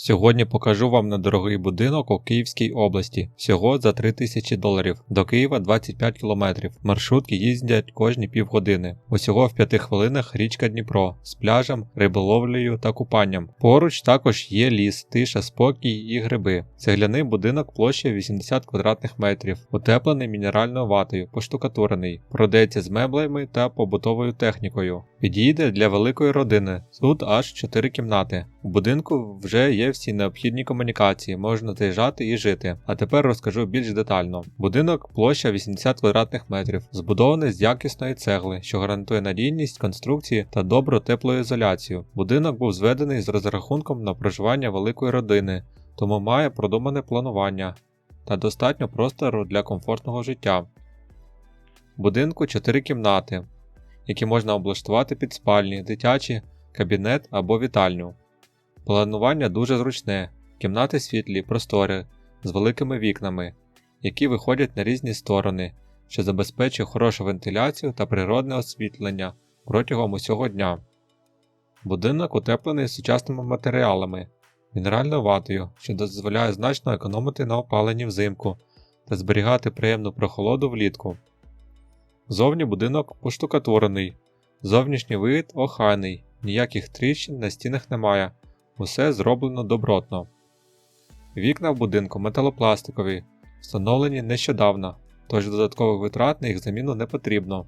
Сьогодні покажу вам недорогий будинок у Київській області, всього за 3000 доларів. До Києва 25 кілометрів. Маршрутки їздять кожні півгодини. Усього в 5 хвилинах річка Дніпро з пляжем, риболовлею та купанням. Поруч також є ліс, тиша, спокій і гриби. Цегляний будинок площею 80 квадратних метрів, утеплений мінеральною ватою, поштукатурений, продається з меблями та побутовою технікою. Підійде для великої родини. Тут аж 4 кімнати. У будинку вже є всі необхідні комунікації, можна заїжджати і жити. А тепер розкажу більш детально. Будинок площа 80 квадратних метрів, збудований з якісної цегли, що гарантує надійність конструкції та добру теплоізоляцію. Будинок був зведений з розрахунком на проживання великої родини, тому має продумане планування та достатньо простору для комфортного життя. Будинку 4 кімнати, які можна облаштувати під спальні, дитячі, кабінет або вітальню. Планування дуже зручне, кімнати світлі, простори, з великими вікнами, які виходять на різні сторони, що забезпечує хорошу вентиляцію та природне освітлення протягом усього дня. Будинок утеплений сучасними матеріалами, мінеральною ватою, що дозволяє значно економити на опаленні взимку та зберігати приємну прохолоду влітку. Зовні будинок поштукатурений, зовнішній вид охайний, ніяких тріщин на стінах немає. Усе зроблено добротно. Вікна в будинку металопластикові, встановлені нещодавно, тож додаткових витрат на їх заміну не потрібно.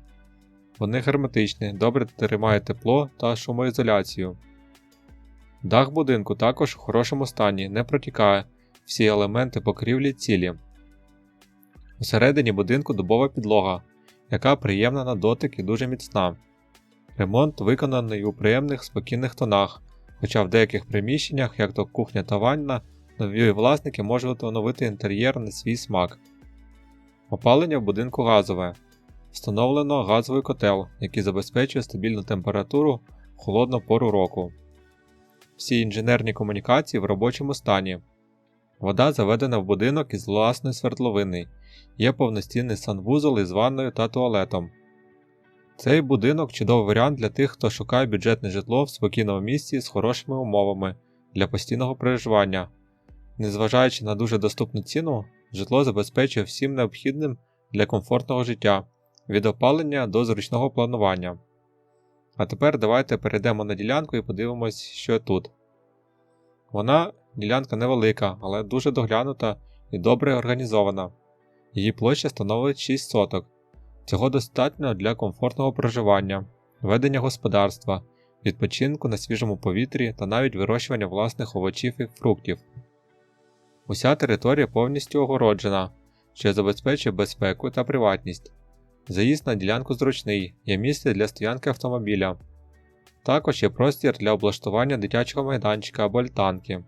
Вони герметичні, добре тримають тепло та шумоізоляцію. Дах будинку також у хорошому стані, не протікає, всі елементи покрівлі цілі. Усередині будинку дубова підлога, яка приємна на дотик і дуже міцна. Ремонт виконаний у приємних спокійних тонах хоча в деяких приміщеннях, як то кухня та ванна, нові власники можуть оновити інтер'єр на свій смак. Опалення в будинку газове. Встановлено газовий котел, який забезпечує стабільну температуру в холодну пору року. Всі інженерні комунікації в робочому стані. Вода заведена в будинок із власної свердловини. Є повноцінний санвузол із ванною та туалетом. Цей будинок чудовий варіант для тих, хто шукає бюджетне житло в спокійному місці з хорошими умовами для постійного проживання. Незважаючи на дуже доступну ціну, житло забезпечує всім необхідним для комфортного життя, від опалення до зручного планування. А тепер давайте перейдемо на ділянку і подивимось, що тут. Вона ділянка невелика, але дуже доглянута і добре організована. Її площа становить 6 соток. Цього достатньо для комфортного проживання, ведення господарства, відпочинку на свіжому повітрі та навіть вирощування власних овочів і фруктів. Уся територія повністю огороджена, що забезпечує безпеку та приватність. Заїзд на ділянку зручний, є місце для стоянки автомобіля. Також є простір для облаштування дитячого майданчика або альтанки.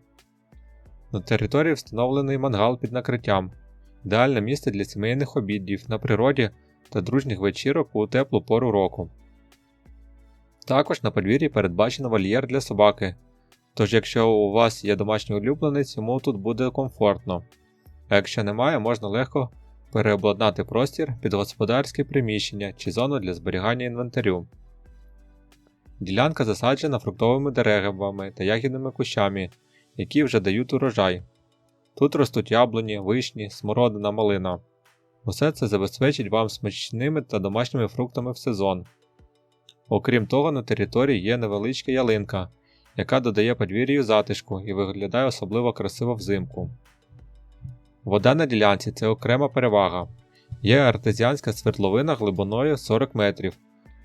На території встановлений мангал під накриттям, ідеальне місце для сімейних обідів на природі та дружніх вечірок у теплу пору року. Також на подвір'ї передбачено вольєр для собаки, тож якщо у вас є домашній улюбленець, йому тут буде комфортно, а якщо немає, можна легко переобладнати простір під господарське приміщення чи зону для зберігання інвентарю. Ділянка засаджена фруктовими деревами та ягідними кущами, які вже дають урожай. Тут ростуть яблуні, вишні, смородина малина. Усе це забезпечить вам смачними та домашніми фруктами в сезон. Окрім того, на території є невеличка ялинка, яка додає подвір'ю затишку і виглядає особливо красиво взимку. Вода на ділянці це окрема перевага. Є артезіанська свердловина глибиною 40 метрів,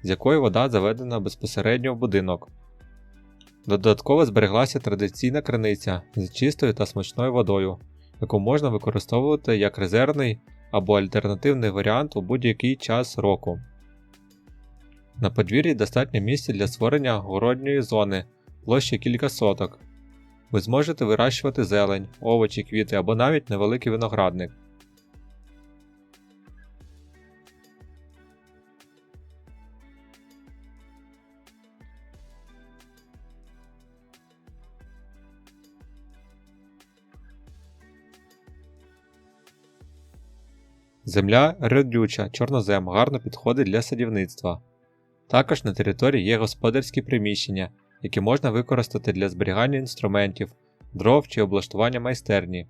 з якої вода заведена безпосередньо в будинок. Додатково збереглася традиційна криниця з чистою та смачною водою, яку можна використовувати як резервний або альтернативний варіант у будь-який час року. На подвір'ї достатньо місця для створення городньої зони площі кілька соток. Ви зможете вирощувати зелень, овочі, квіти або навіть невеликий виноградник. Земля родюча, чорнозем гарно підходить для садівництва. Також на території є господарські приміщення, які можна використати для зберігання інструментів дров чи облаштування майстерні.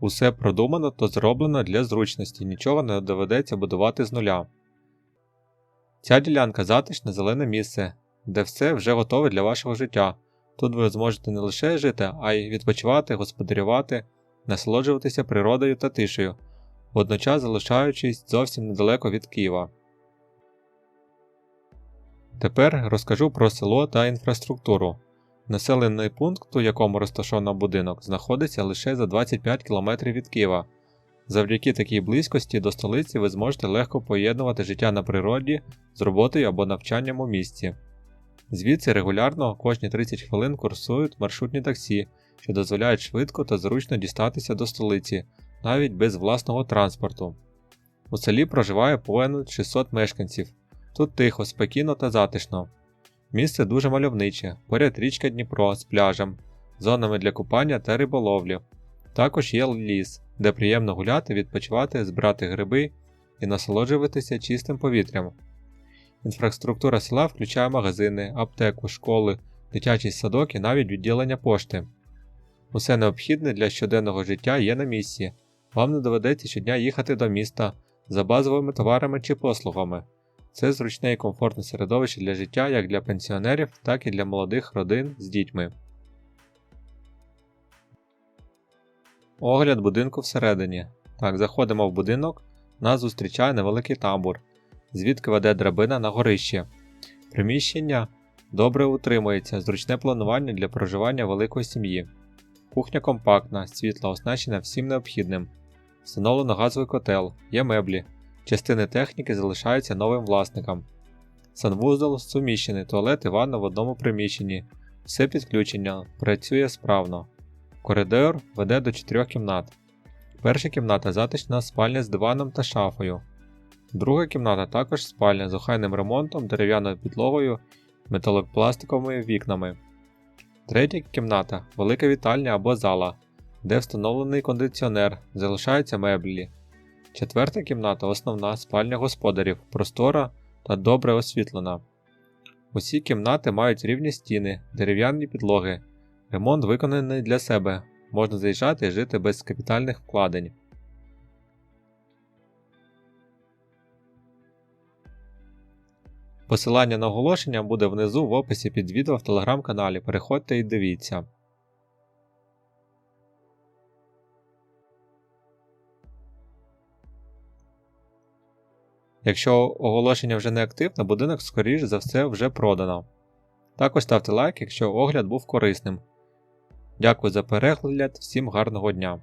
Усе продумано та зроблено для зручності, нічого не доведеться будувати з нуля. Ця ділянка затишне зелене місце, де все вже готове для вашого життя. Тут ви зможете не лише жити, а й відпочивати, господарювати, насолоджуватися природою та тишею, водночас залишаючись зовсім недалеко від Києва. Тепер розкажу про село та інфраструктуру. Населений пункт, у якому розташовано будинок, знаходиться лише за 25 км від Києва. Завдяки такій близькості до столиці ви зможете легко поєднувати життя на природі з роботою або навчанням у місті. Звідси регулярно кожні 30 хвилин курсують маршрутні таксі, що дозволяють швидко та зручно дістатися до столиці, навіть без власного транспорту. У селі проживає понад 600 мешканців. Тут тихо, спокійно та затишно. Місце дуже мальовниче, поряд річка Дніпро з пляжем, зонами для купання та риболовлі. Також є ліс, де приємно гуляти, відпочивати, збирати гриби і насолоджуватися чистим повітрям. Інфраструктура села включає магазини, аптеку, школи, дитячий садок і навіть відділення пошти. Усе необхідне для щоденного життя є на місці. Вам не доведеться щодня їхати до міста за базовими товарами чи послугами. Це зручне і комфортне середовище для життя як для пенсіонерів, так і для молодих родин з дітьми. Огляд будинку всередині. Так, заходимо в будинок, нас зустрічає невеликий тамбур, звідки веде драбина на горище. Приміщення добре утримується, зручне планування для проживання великої сім'ї. Кухня компактна, світла оснащена всім необхідним. Встановлено газовий котел, є меблі. Частини техніки залишаються новим власникам. Санвузол суміщений, туалет і ванна в одному приміщенні. Все підключення працює справно. Коридор веде до чотирьох кімнат. Перша кімната затишна спальня з диваном та шафою. Друга кімната також спальня з охайним ремонтом, дерев'яною підлогою, металопластиковими вікнами. Третя кімната велика вітальня або зала, де встановлений кондиціонер, залишаються меблі. Четверта кімната основна спальня господарів, простора та добре освітлена. Усі кімнати мають рівні стіни, дерев'яні підлоги. Ремонт виконаний для себе, можна заїжджати і жити без капітальних вкладень. Посилання на оголошення буде внизу в описі під відео в телеграм-каналі. Переходьте і дивіться. Якщо оголошення вже не активне, будинок скоріш за все вже продано. Також ставте лайк, якщо огляд був корисним. Дякую за перегляд, всім гарного дня!